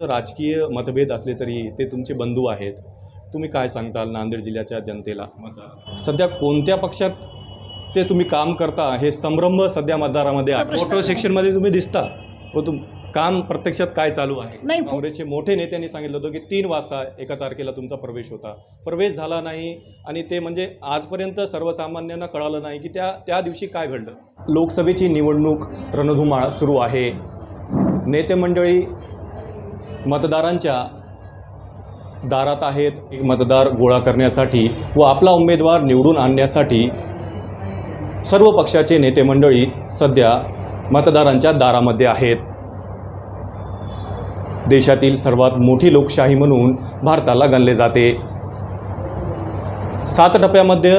राजकीय मतभेद असले तरी ते तुमचे बंधू आहेत. तुम्ही काय सांगताल नांदेड जिल्ह्याच्या जनतेला? सध्या कोणत्या पक्षात चे तुम्ही काम करता हे संभ्रम सध्या मतदारामध्ये आहे. फोटो सेक्शनमध्ये तुम्ही दिसता. व तुम काम प्रत्यक्षात काय चालू आहे? काँग्रेसचे मोठे नेत्यांनी सांगितलं होतं की तीन वाजता एका तारखेला तुमचा प्रवेश होता. प्रवेश झाला नाही आणि ते म्हणजे आजपर्यंत सर्वसामान्यांना कळालं नाही की त्या त्या दिवशी काय घडलं. लोकसभेची निवडणूक रणधुमाळ सुरू आहे. नेते मंडळी मतदारांच्या दारात आहेत. एक मतदार गोळा करण्यासाठी व आपला उमेदवार निवडून आणण्यासाठी सर्व पक्षाचे नेते मंडळी सध्या मतदारांच्या दारामध्ये आहेत. देशातील सर्वात मोठी लोकशाही म्हणून भारताला गणले जाते. सात टप्प्यामध्ये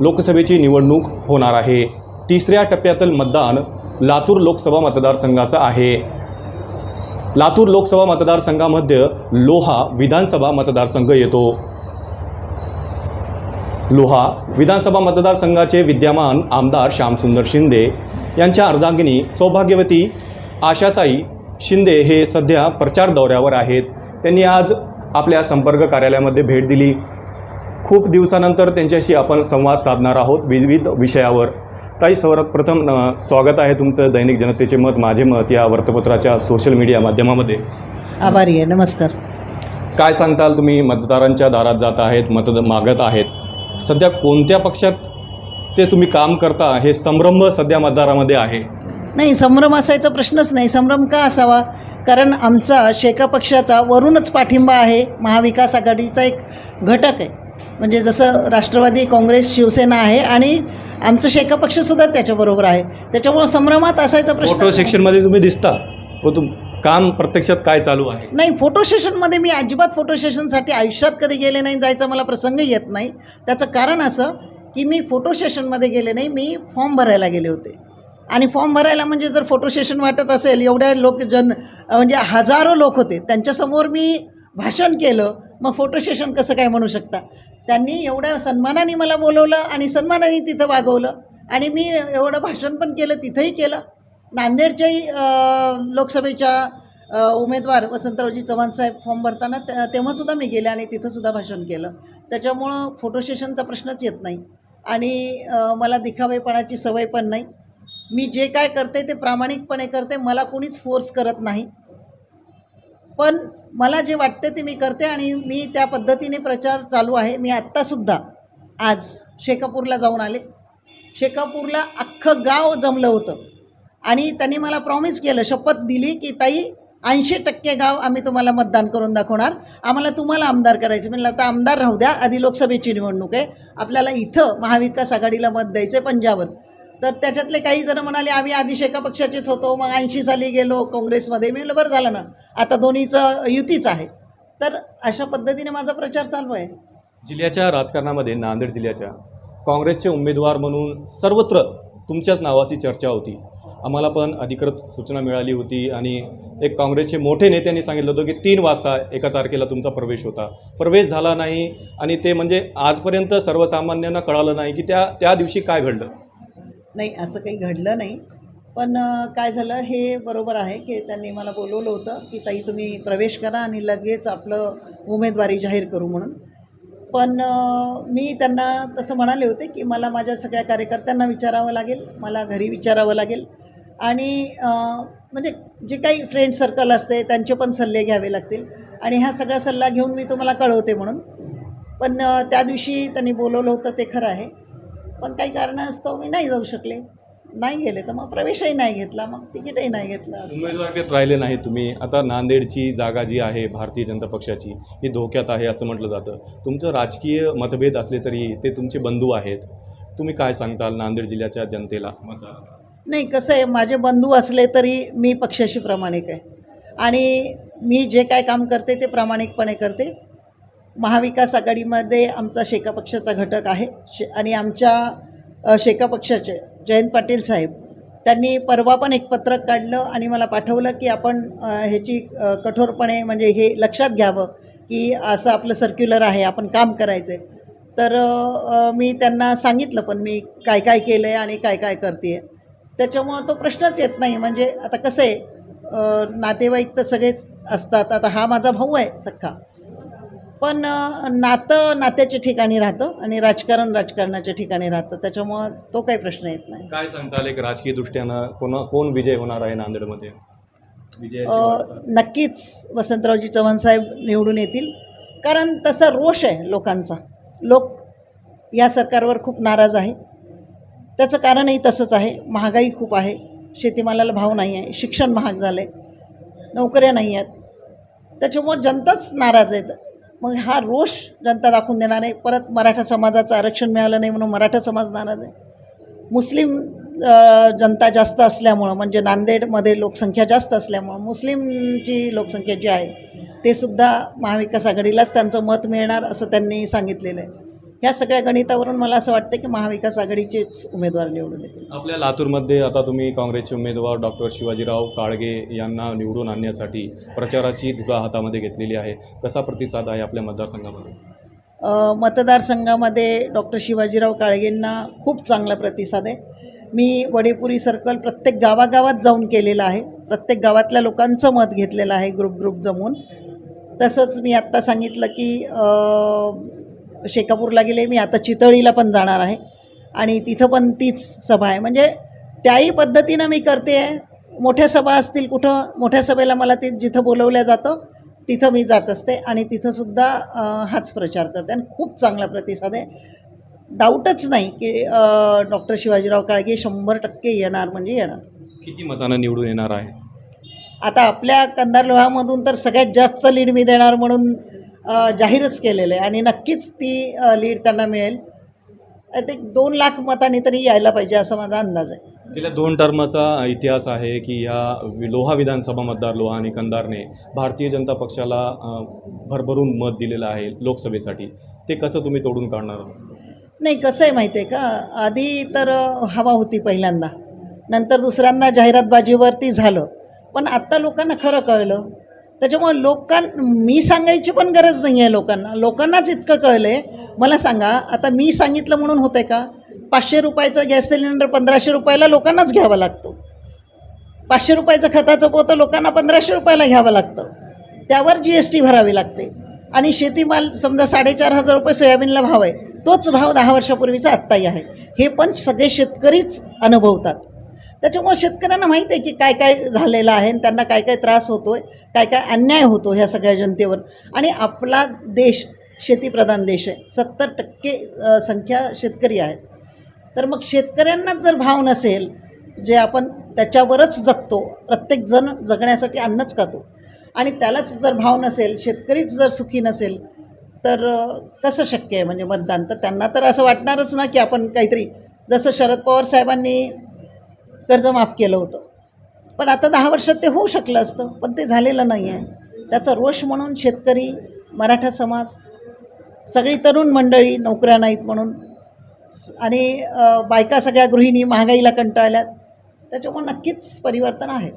लोकसभेची निवडणूक होणार आहे. तिसऱ्या टप्प्यातील मतदान लातूर लोकसभा मतदारसंघाचं आहे. लातूर लोकसभा मतदारसंघामध्ये लोहा विधानसभा मतदारसंघ येतो. लोहा विधानसभा मतदारसंघाचे विद्यमान आमदार श्यामसुंदर शिंदे यांच्या अर्धांगिनी सौभाग्यवती आशाताई शिंदे हे सध्या प्रचार दौऱ्यावर आहेत. त्यांनी आज आपल्या संपर्क कार्यालयामध्ये भेट दिली. खूप दिवसानंतर त्यांच्याशी आपण संवाद साधणार आहोत विविध विषयावर. ताई सर्वात प्रथम स्वागत आहे तुमचं दैनिक जनतेचे मत माझे मत या वृत्तपत्राच्या सोशल मीडिया माध्यमामध्ये. आभारी आहे नमस्कार. काय सांगताल तुम्ही? मतदारांच्या दारात जात आहेत मतद मागत आहेत. सध्या कोणत्या पक्षाचे तुम्ही काम करता? हे संभ्रम सध्या मतदारामध्ये आहे. नाही संभ्रम असायचा प्रश्नच नाही. संभ्रम का असावा? कारण आमचा शेका पक्षाचा वरूनच पाठिंबा आहे महाविकास आघाडीचा एक घटक आहे. म्हणजे जसं राष्ट्रवादी काँग्रेस शिवसेना आहे आणि आमचं शेका पक्षसुद्धा त्याच्याबरोबर आहे. त्याच्यामुळं संभ्रमात असायचा प्रश्न फोटो सेक्शनमध्ये तुम्ही दिसता. व तुम काम प्रत्यक्षात काय चालू आहे? नाही फोटो सेशनमध्ये मी अजिबात फोटो सेशनसाठी आयुष्यात कधी गेले नाही जायचा मला प्रसंग येत नाही. त्याचं कारण असं की मी फोटो सेशनमध्ये गेले नाही मी फॉर्म भरायला गेले होते. आणि फॉर्म भरायला म्हणजे जर फोटो सेशन वाटत असेल एवढ्या लोक जन म्हणजे हजारो लोक होते. त्यांच्यासमोर मी भाषण केलं मग फोटो सेशन कसं काय म्हणू शकता? त्यांनी एवढ्या सन्मानाने मला बोलवलं आणि सन्मानाने तिथं वागवलं. आणि मी एवढं भाषण पण केलं तिथंही केलं. नांदेडच्याही लोकसभेच्या उमेदवार वसंतरावजी चव्हाण साहेब फॉर्म भरताना ते- तेव्हासुद्धा मी गेले आणि तिथंसुद्धा भाषण केलं. त्याच्यामुळं फोटो सेशनचा प्रश्नच येत नाही. आणि मला दिखावेपणाची सवय पण नाही. मी जे काय करते ते प्रामाणिकपणे करते मला कोणीच फोर्स करत नाही. पण मला जे वाटते ते मी करते आणि मी त्या पद्धतीने प्रचार चालू आहे. मी आत्तासुद्धा आज शेकापूरला जाऊन आले. शेकापूरला अख्खं गाव जमलं होतं. आणि त्यांनी मला प्रॉमिस केलं शपथ दिली की ताई ऐंशी टक्के गाव आम्ही तुम्हाला मतदान करून दाखवणार. आम्हाला तुम्हाला आमदार करायचे. म्हणलं आता आमदार राहू द्या. आधी लोकसभेची निवडणूक आहे. आपल्याला इथं महाविकास आघाडीला मत द्यायचं आहे पंजाबवर. तर त्याच्यातले काही जण म्हणाले आम्ही आधी शेका पक्षाचेच होतो मग ऐंशी साली गेलो काँग्रेसमध्ये. मी बरं झालं ना आता दोन्हीचं युतीच आहे. तर अशा पद्धतीने माझा प्रचार चालू आहे. जिल्ह्याच्या राजकारणामध्ये नांदेड जिल्ह्याच्या काँग्रेसचे उमेदवार म्हणून सर्वत्र तुमच्याच नावाची चर्चा होती. आम्हाला पण अधिकृत सूचना मिळाली होती आणि एक काँग्रेसचे मोठे नेत्यांनी सांगितलं होतं की तीन वाजता एका तारखेला तुमचा प्रवेश होता. प्रवेश झाला नाही आणि ते म्हणजे आजपर्यंत सर्वसामान्यांना कळालं नाही की त्या त्या दिवशी काय घडलं. नाही असं काही घडलं नाही. पण काय झालं हे बरोबर आहे की त्यांनी मला बोलवलं होतं की ताई तुम्ही प्रवेश करा आणि लगेच आपलं उमेदवारी जाहीर करू म्हणून. पण मी त्यांना तसं म्हणाले होते की मला माझ्या सगळ्या कार्यकर्त्यांना विचारावं लागेल मला घरी विचारावं लागेल. आणि म्हणजे जे काही फ्रेंड सर्कल असते त्यांचे पण सल्ले घ्यावे लागतील. आणि हा सगळा सल्ला घेऊन मी तुम्हाला कळवते म्हणून. पण त्या दिवशी त्यांनी बोलवलं होतं ते खरं आहे. पण काही कारणास्तव मी नाही जाऊ शकले. नाही गेले तर मग प्रवेशही नाही घेतला मग तिकीटही नाही घेतलं असं. उमेदवारीत राहिले नाही तुम्ही. आता नांदेडची जागा जी आहे भारतीय जनता पक्षाची ही धोक्यात आहे असं म्हटलं जातं. तुमचं राजकीय मतभेद असले तरी ते तुमचे बंधू आहेत. तुम्ही काय सांगताल नांदेड जिल्ह्याच्या जनतेला? नाही कसं आहे माझे बंधू असले तरी मी पक्षाशी प्रामाणिक आहे. आणि मी जे काय काम करते ते प्रामाणिकपणे करते. महाविकास आघाडीमध्ये आमचा शेका पक्षाचा घटक आहे. शे आणि आमच्या शेका पक्षाचे जयंत पाटील साहेब त्यांनी परवा पण एक पत्रक काढलं आणि मला पाठवलं की आपण ह्याची कठोरपणे म्हणजे हे लक्षात घ्यावं की असं आपलं सर्क्युलर आहे आपण काम करायचं आहे तर मी त्यांना सांगितलं पण मी काय काय केलं आहे आणि काय काय करते आहे त्याच्यामुळं तो प्रश्नच येत नाही. म्हणजे आता कसं आहे नातेवाईक तर सगळेच असतात. आता हा माझा भाऊ आहे सख्खा. पण नातं नात्याच्या ठिकाणी राहतं आणि राजकारण राजकारणाच्या ठिकाणी राहतं. त्याच्यामुळं तो काही प्रश्न येत नाही. काय सांगताल एक राजकीय दृष्ट्यानं? कोण कोण विजय होणार आहे नांदेडमध्ये? विजयाची. नक्कीच वसंतरावजी चव्हाण साहेब निवडून येतील. कारण तसा रोष आहे लोकांचा. लोक या सरकारवर खूप नाराज आहे. त्याचं कारणही तसंच आहे. महागाई खूप आहे. शेतीमालाला भाव नाही आहे. शिक्षण महाग झालं आहे नोकऱ्या नाही आहेत. त्याच्यामुळं जनताच नाराज आहेत. मग हा रोष जनता दाखवून देणार आहे. परत मराठा समाजाचं आरक्षण मिळालं नाही म्हणून मराठा समाज नाराज आहे. मुस्लिम जनता जास्त असल्यामुळं म्हणजे नांदेडमध्ये लोकसंख्या जास्त असल्यामुळं मुस्लिमची लोकसंख्या जी आहे ते सुद्धा महाविकास आघाडीलाच त्यांचं मत मिळणार असं त्यांनी सांगितलेलं आहे. ह्या सगळ्या गणितावरून मला असं वाटतं की महाविकास आघाडीचेच उमेदवार निवडून येतील. आपल्या लातूरमध्ये आता तुम्ही काँग्रेसचे उमेदवार डॉक्टर शिवाजीराव काळगे यांना निवडून आणण्यासाठी प्रचाराची धुरा हातामध्ये घेतलेली आहे. कसा प्रतिसाद आहे आपल्या मतदारसंघामध्ये? मतदारसंघामध्ये डॉक्टर शिवाजीराव काळगेंना खूप चांगला प्रतिसाद आहे. मी वडेपुरी सर्कल प्रत्येक गावागावात जाऊन केलेलं आहे. प्रत्येक गावातल्या लोकांचं मत घेतलेलं आहे ग्रुप ग्रुप जमून. तसंच मी आत्ता सांगितलं की शेकापूरला गेले मी आता चितळीला पण जाणार आहे. आणि तिथं पण तीच सभा आहे. म्हणजे त्याही पद्धतीनं मी करते. आहे मोठ्या सभा असतील कुठं मोठ्या सभेला मला ते जिथं बोलवलं जातं तिथं मी जात असते आणि तिथंसुद्धा हाच प्रचार करते. आणि खूप चांगला प्रतिसाद आहे. डाऊटच नाही की डॉक्टर शिवाजीराव काळगे शंभर टक्के येणार म्हणजे येणार. किती मतानं निवडून येणार आहे? आता आपल्या कंधार लोहामधून तर सगळ्यात जास्त लीड मी देणार म्हणून जाहीरच केलेलं आहे. आणि नक्कीच ती लीड त्यांना मिळेल. ते दोन लाख मतांनी तरी यायला पाहिजे असा माझा अंदाज आहे. गेल्या दोन टर्मचा इतिहास आहे की वि- लोहा विधानसभा मतदार लोहा आणि कंधारने भारतीय जनता पक्षाला भरभरून मत दिलेलं आहे लोकसभेसाठी. ते कसं तुम्ही तोडून काढणार नाही कसं आहे माहिती आहे का? आधी तर हवा होती पहिल्यांदा. नंतर दुसऱ्यांदा जाहिरातबाजीवरती झालं. पण आत्ता लोकांना खरं कळलं. त्याच्यामुळे लोकां मी सांगायची पण गरज नाही आहे लोकांना. लोकांनाच इतकं कळलं आहे मला सांगा आता मी सांगितलं म्हणून होतं आहे का? पाचशे रुपयाचा गॅस सिलेंडर पंधराशे रुपयाला लोकांनाच घ्यावा लागतो. पाचशे रुपयाचं खताचं पोतं लोकांना पंधराशे रुपयाला घ्यावं लागतं. त्यावर जी एस टी भरावी लागते. आणि शेतीमाल समजा साडेचार हजार रुपये सोयाबीनला भाव आहे तोच भाव दहा वर्षापूर्वीचा आत्ताही आहे. हे पण सगळे शेतकरीच अनुभवतात. त्याच्यामुळे शेतकऱ्यांना माहीत आहे की काय काय झालेलं आहे आणि त्यांना काय काय त्रास होतो आहे काय काय अन्याय होतो ह्या सगळ्या जनतेवर. आणि आपला देश शेतीप्रधान देश आहे. सत्तर टक्के संख्या शेतकरी आहेत. तर मग शेतकऱ्यांनाच जर भाव नसेल जे आपण त्याच्यावरच जगतो प्रत्येकजण जगण्यासाठी अन्नच खातो. आणि त्यालाच जर भाव नसेल शेतकरीच जर सुखी नसेल तर कसं शक्य आहे? म्हणजे मतदान? तर त्यांना तर असं वाटणारच ना की आपण काहीतरी जसं शरद पवार साहेबांनी कर्ज माफ केलं होतं. पण आता दहा वर्षात ते होऊ शकलं असतं पण ते झालेलं नाही आहे. त्याचा रोष म्हणून शेतकरी मराठा समाज सगळी तरुण मंडळी नोकऱ्या नाहीत म्हणून स- आणि बायका सगळ्या गृहिणी महागाईला कंटाळल्यात. त्याच्यामुळे नक्कीच परिवर्तन आहे.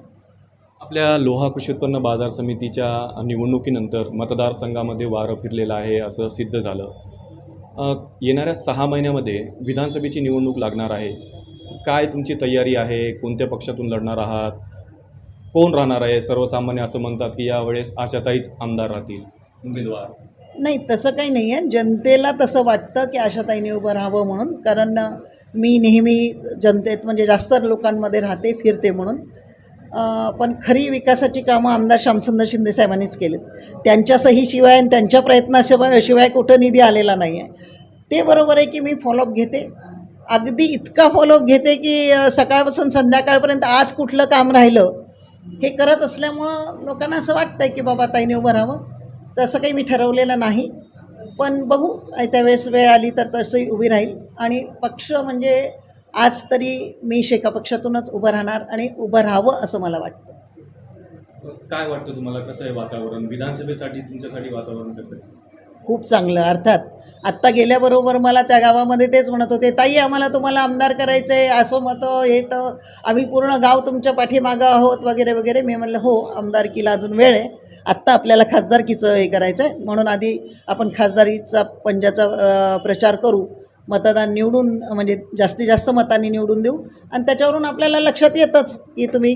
आपल्या लोहा कृषी उत्पन्न बाजार समितीच्या निवडणुकीनंतर मतदारसंघामध्ये वारं फिरलेलं आहे असं सिद्ध झालं. येणाऱ्या सहा महिन्यामध्ये विधानसभेची निवडणूक लागणार आहे. काय तुमची तयारी आहे? कोणत्या पक्षातून लढणार आहात? कोण राहणार आहे? सर्वसामान्य असं म्हणतात की यावेळेस आशाताईच आमदार राहतील. उमेदवार. नाही तसं काही नाही आहे. जनतेला तसं वाटतं की आशाताईने उभं राहावं म्हणून. कारण मी नेहमी जनतेत म्हणजे जास्त लोकांमध्ये राहते फिरते म्हणून. पण खरी विकासाची कामं आमदार श्यामसुंदर शिंदे साहेबांनीच केलीत. त्यांच्या सहीशिवाय आणि त्यांच्या प्रयत्नाशिवाय शिवाय कुठं निधी आलेला नाही आहे ते बरोबर आहे की मी फॉलोअप घेते. अगदी इतका फॉलोअप घेते की सकाळपासून संध्याकाळपर्यंत आज कुठलं काम राहिलं हे करत असल्यामुळं लोकांना असं वाटतं आहे की बाबा ताईने उभं राहावं. तसं काही मी ठरवलेलं नाही. पण बघू त्यावेळेस वेळ आली तर तसंही उभी राहील. आणि पक्ष म्हणजे आज तरी मी शेका पक्षातूनच उभं राहणार आणि उभं राहावं असं मला वाटतं. काय वाटतं तुम्हाला? कसं आहे वातावरण? विधानसभेसाठी तुमच्यासाठी वातावरण कसं आहे? खूप चांगलं. अर्थात आत्ता गेल्याबरोबर मला त्या गावामध्ये तेच म्हणत होते ताई आम्हाला तुम्हाला आमदार करायचं आहे असं मतं हे तर आम्ही पूर्ण गाव तुमच्या पाठीमागं आहोत वगैरे वगैरे. मी म्हणलं हो आमदारकीला अजून वेळ आहे. आत्ता आपल्याला खासदारकीचं हे करायचं आहे म्हणून आधी आपण खासदारीचा पंजाचा प्रचार करू. मतदान निवडून म्हणजे जास्तीत जास्त मतांनी निवडून देऊ. आणि त्याच्यावरून आपल्याला लक्षात येतंच की तुम्ही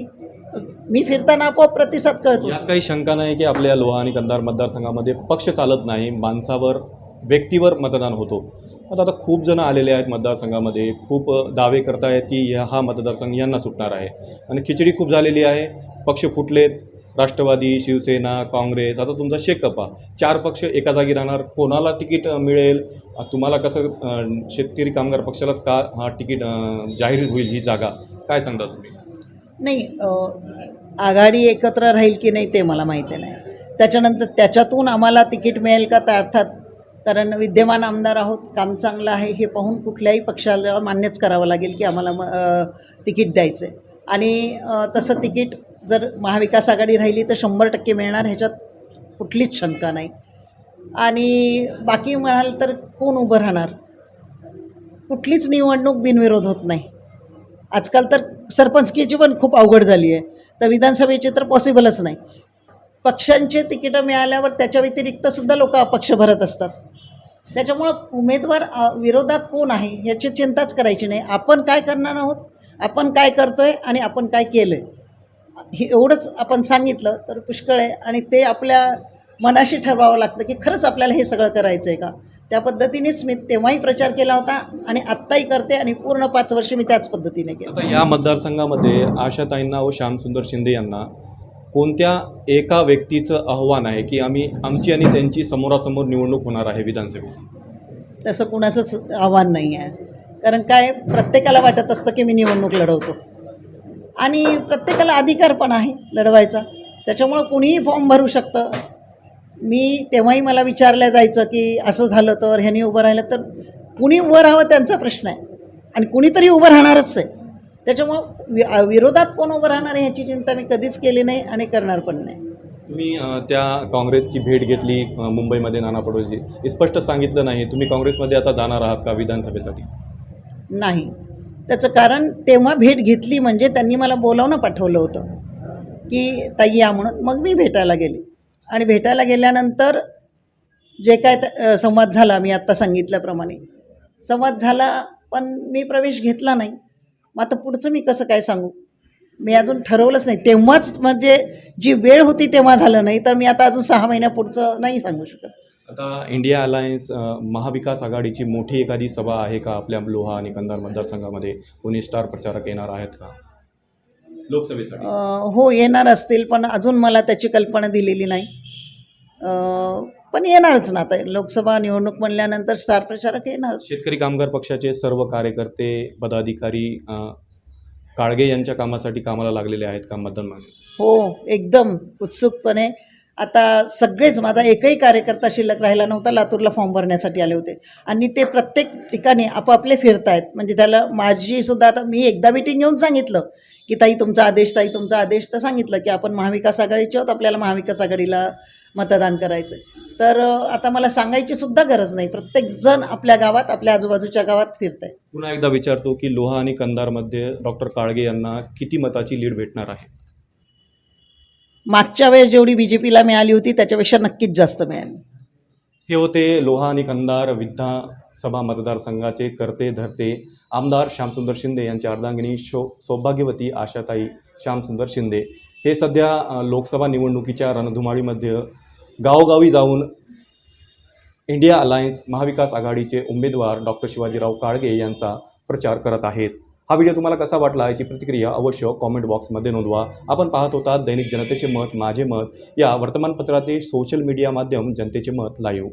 मी फिरताना आपोआप प्रतिसाद कळतो यात काही शंका नाही की आपल्या लोहा आणि कंधार मतदारसंघामध्ये पक्ष चालत नाही माणसावर व्यक्तीवर मतदान होतो. आता आता खूप जण आलेले आहेत मतदारसंघामध्ये. खूप दावे करतायत की ह्या- हा मतदारसंघ यांना सुटणार आहे. आणि खिचडी खूप झालेली आहे. पक्ष फुटलेत. राष्ट्रवादी शिवसेना काँग्रेस आता तुमचा शेकअप चार पक्ष एका जागी राहणार. कोणाला तिकीट मिळेल? तुम्हाला कसं शेतकरी कामगार पक्षालाच का हा तिकीट जाहीर होईल ही जागा? काय सांगता तुम्ही? नाही आघाडी एकत्र राहील की नाही ते मला माहिती नाही. त्याच्यानंतर त्याच्यातून आम्हाला तिकीट मिळेल का तर अर्थात? कारण विद्यमान आमदार आहोत काम चांगलं आहे हे पाहून कुठल्याही पक्षाला मान्यच करावं लागेल की आम्हाला म तिकीट द्यायचं आहे. आणि तसं तिकीट जर महाविकास आघाडी राहिली तर शंभर टक्के मिळणार ह्याच्यात कुठलीच शंका नाही. आणि बाकी म्हणाल तर कोण उभं राहणार? कुठलीच निवडणूक बिनविरोध होत नाही. आजकाल तर सरपंचकीची पण खूप अवघड झाली आहे. तर विधानसभेची तर पॉसिबलच नाही. पक्षांचे तिकीटं मिळाल्यावर त्याच्या व्यतिरिक्तसुद्धा लोक अपक्ष भरत असतात. त्याच्यामुळं उमेदवार विरोधात कोण आहे ह्याची चिंताच करायची नाही. आपण काय करणार आहोत? आपण काय करतो आहे आणि आपण काय केलं आहे हे एवढंच आपण सांगितलं तर पुष्कळ आहे आणि ते आपल्या मनाशी ठरवावं लागतं की खरंच आपल्याला हे सगळं करायचं आहे का? त्या पद्धतीनेच मी तेव्हाही प्रचार केला होता आणि आत्ताही करते आणि पूर्ण पाच वर्ष मी त्याच पद्धतीने केलं. आता या मतदारसंघामध्ये आशाताईंना व श्यामसुंदर शिंदे यांना कोणत्या एका व्यक्तीचं आव्हान आहे की आम्ही आमची आणि त्यांची समोरासमोर निवडणूक होणार आहे विधानसभेत? तसं कुणाचंच आव्हान नाही आहे. कारण काय प्रत्येकाला वाटत असतं की मी निवडणूक लढवतो. आणि प्रत्येकाला अधिकार पण आहे लढवायचा. त्याच्यामुळं कुणीही फॉर्म भरू शकतं. मी तेव्हाही मला विचारलं जायचं की असं झालं तर ह्यानी उभं राहिलं तर कुणी उभं राहावं त्यांचा प्रश्न आहे. आणि कुणीतरी उभं राहणारच आहे. त्याच्यामुळं वि विरोधात कोण उभं राहणार आहे ह्याची चिंता मी कधीच केली नाही आणि करणार पण नाही. तुम्ही त्या काँग्रेसची भेट घेतली मुंबईमध्ये नाना पटोलेची स्पष्ट सांगितलं नाही. तुम्ही काँग्रेसमध्ये आता जाणार आहात का विधानसभेसाठी? नाही. त्याचं कारण तेव्हा भेट घेतली म्हणजे त्यांनी मला बोलावणं पाठवलं होतं. की ताई या म्हणून मग मी भेटायला गेले. आणि भेटायला गेल्यानंतर जे काय संवाद झाला मी आत्ता सांगितल्याप्रमाणे. संवाद झाला पण मी प्रवेश घेतला नाही. मग आता पुढचं मी कसं काय सांगू? मी अजून ठरवलंच नाही. तेव्हाच म्हणजे जी वेळ होती तेव्हा झालं नाही तर मी आता अजून सहा महिन्या पुढचं नाही सांगू शकत. आता इंडिया अलायन्स महाविकास आघाडीची मोठी एखादी सभा आहे का आपल्या लोहा आणि कंधार मतदारसंघामध्ये? कोणी स्टार प्रचारक येणार आहेत का? लोकसभेसाठी. हो येणार असतील पण अजून मला त्याची कल्पना दिलेली नाही. पण येणारच ना. आता लोकसभा निवडणूक म्हणल्यानंतर स्टार प्रचारक येणारच शेतकरी कामगार पक्षाचे सर्व कार्यकर्ते पदाधिकारी अ, काळगे यांच्या कामासाठी कामाला लागलेले आहेत का मतदान मागण्यासाठी हो एकदम उत्सुकपणे. आता सगळेच माझा एकही कार्यकर्ता शिल्लक राहिला नव्हता लातूरला फॉर्म भरण्यासाठी आले होते. आणि ते प्रत्येक ठिकाणी आपापले फिरतायत. म्हणजे त्याला माझी सुद्धा आता मी एकदा मिटिंग घेऊन सांगितलं की ताई तुमचा आदेश ताई तुमचा आदेश. तर सांगितलं की आपण महाविकास आघाडीचे आहोत आपल्याला महाविकास आघाडीला मतदान करायचं. तर आता मला सांगायची सुद्धा गरज नाही. प्रत्येकजण आपल्या गावात आपल्या आजूबाजूच्या गावात फिरत आहे पुन्हा एकदा विचारतो की लोहा आणि कंधारमध्ये डॉक्टर काळगे यांना किती मताची लीड भेटणार आहे? मागच्या वेळेस जेवढी बी जे पीला मिळाली होती त्याच्यापेक्षा नक्कीच जास्त मिळाली. हे होते लोहा आणि कंधार विधानसभा मतदारसंघाचे करते धरते आमदार श्यामसुंदर शिंदे यांच्या अर्धांगिनी शो सौभाग्यवती आशाताई श्यामसुंदर शिंदे. हे सध्या लोकसभा निवडणुकीच्या रणधुमाळीमध्ये गावोगावी जाऊन इंडिया अलायन्स महाविकास आघाडीचे उमेदवार डॉक्टर शिवाजीराव काळगे यांचा प्रचार करत आहेत. हा व्हिडिओ तुम्हाला कसा वाटला याची प्रतिक्रिया अवश्य कॉमेंट बॉक्समध्ये नोंदवा. आपण पाहत होता दैनिक जनतेचे मत माझे मत या वर्तमानपत्रातील सोशल मीडिया माध्यम जनतेचे मत लाईव्ह